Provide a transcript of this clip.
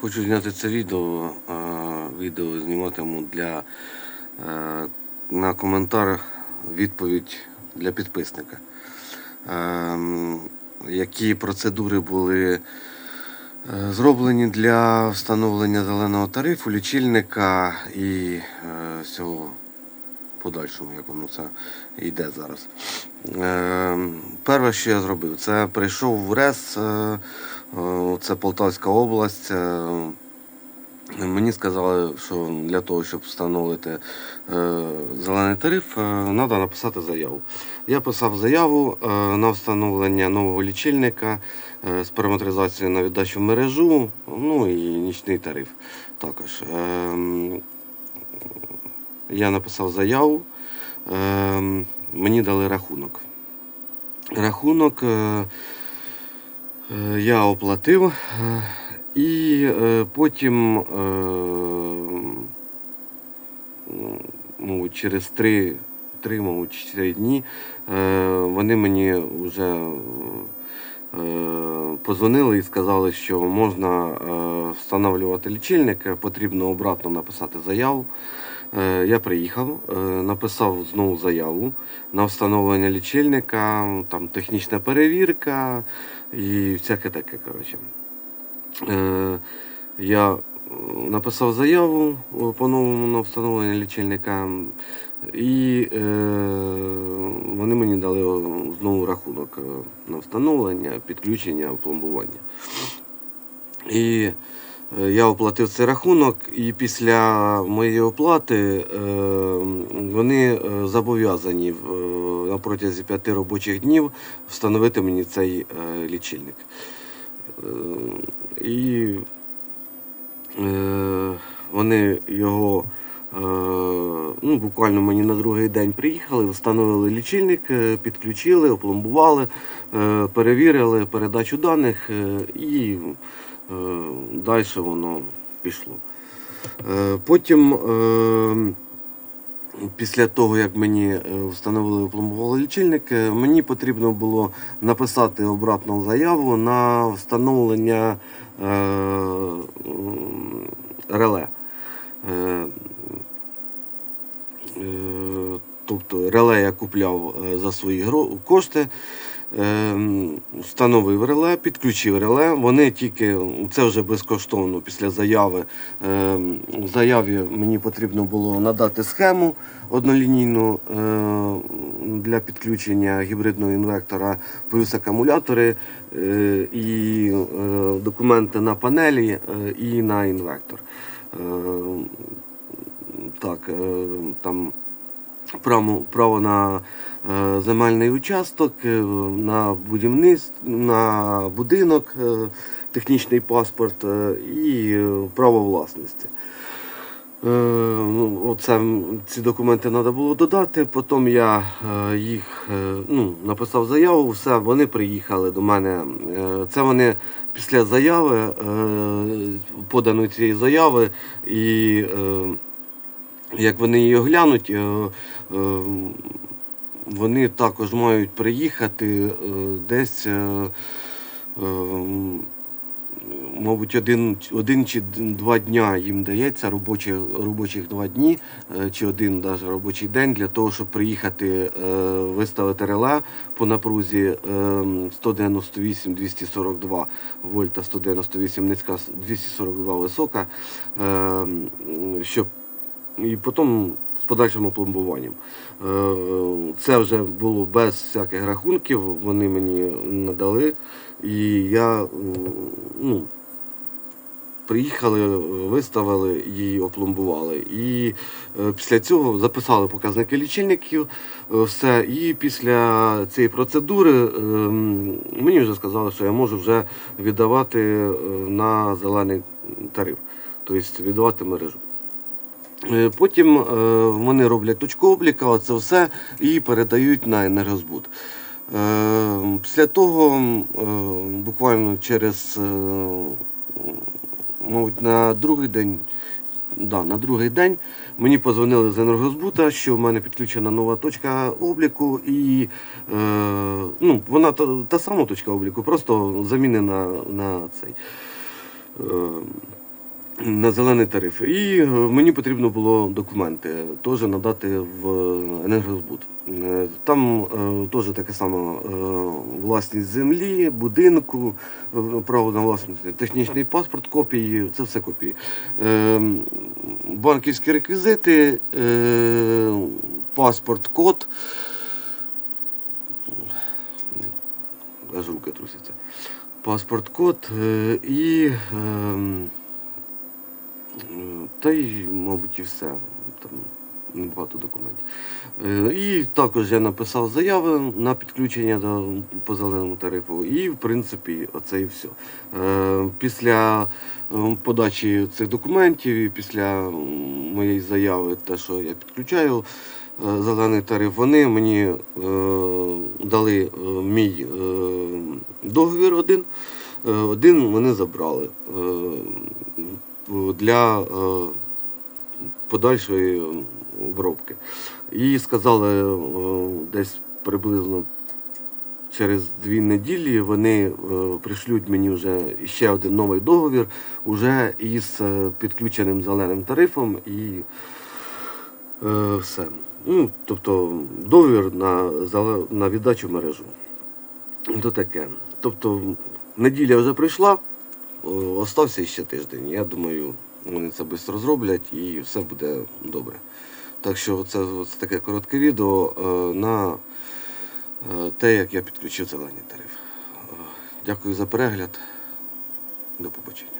Хочу зняти це відео. Відео зніматиму для е, на коментар відповідь для підписника. Е, Які процедури були е, зроблені для встановлення зеленого тарифу, лічильника і всього подальшому, як воно це йде зараз. Перше, що я зробив, це прийшов в РЕС, це Полтавська область. е, Мені сказали, що для того, щоб встановити е, зелений тариф, треба написати заяву. Я писав заяву е, на встановлення нового лічильника е, з параметризацією на віддачу мережу, ну і нічний тариф також. Ем, я написав заяву, ем, мені дали рахунок. Рахунок е, е, я оплатив е, і е, потім, е, ну, через три, три, мабуть, дні е, вони мені вже е, позвонили і сказали, що можна е, встановлювати лічильник, потрібно обратно написати заяву. Е, Я приїхав, е, написав знову заяву на встановлення лічильника, там технічна перевірка і всяке таке. Коротше. Е, Я написав заяву по-новому на встановлення лічильника, і вони мені дали знову рахунок на встановлення, підключення, пломбування. І я оплатив цей рахунок, і після моєї оплати е, вони е, зобов'язані е, на протязі п'яти робочих днів встановити мені цей е, лічильник. Е, І е, вони його е, ну, буквально мені на другий день приїхали, встановили лічильник, е, підключили, опломбували, е, перевірили передачу даних е, і е, далі воно пішло. Е, Потім, е, після того, як мені е, встановили опломбували лічильник, е, мені потрібно було написати обратну заяву на встановлення е, реле. Е, е, Тобто реле я купляв е, за свої кошти, е, встановив реле, підключив реле. Вони тільки це вже безкоштовно після заяви. В заяві мені потрібно було надати схему однолінійну е, для підключення гібридного інвектора, плюс акумулятори е, і е, документи на панелі е, і на інвектор. Так, там право, на е, земельний участок, е, на будівництво, на будинок, е, технічний паспорт і право власності. Ну, Оце, ці документи треба було додати. Потім я їх ну, написав заяву, все, вони приїхали до мене. Це вони після заяви, поданої цієї заяви, і як вони її оглянуть, е, е, вони також мають приїхати е, десь. Мабуть, один, один чи два дня їм дається робочі, робочих два дні, чи один даже робочий день для того, щоб приїхати виставити реле по напрузі е, 198-242 вольта, 198 низька, 242 висока, щоб і потім з подальшим опломбуванням. Е, Це вже було без всяких рахунків, вони мені надали. І я ну, приїхали, виставили і опломбували. І е, після цього записали показники лічильників, е, все. І після цієї процедури е, мені вже сказали, що я можу вже віддавати е, на зелений тариф, тобто віддавати мережу. Е, Потім е, вони роблять точку обліка, це все і передають на енергозбут. Е, Після того, буквально через, мабуть, на другий день, да, на другий день мені позвонили з енергозбута, що в мене підключена нова точка обліку, і ну, вона та, та сама точка обліку, просто замінена на цей. На зелений тариф. І е, мені потрібно було документи теж надати в енергозбут. Е, Там е, теж таке саме е, власність землі, будинку, е, право на власність, технічний паспорт, копії, це все копії. Е, Банківські реквізити, е, паспорт, код. Аж руки трусяться. Паспорт, код е, і. Е, Та й, мабуть, і все. Там небагато документів. Е, І також я написав заяви на підключення до по зеленому тарифу. І, в принципі, оце і все. Е, Після е, подачі цих документів і після моєї заяви, те, що я підключаю зелений тариф, вони мені дали мій договір один. Один вони забрали для е, подальшої обробки. І сказали е, десь приблизно через дві неділі вони е, пришлють мені вже ще один новий договір, уже із підключеним зеленим тарифом і все. Ну, тобто договір на, на віддачу мережу. То таке. Тобто неділя вже прийшла, остався ще тиждень. Я думаю, вони це швидко зроблять і все буде добре. Так що це, це таке коротке відео е, на е, те, як я підключив зелений тариф. Е, Дякую за перегляд. До побачення.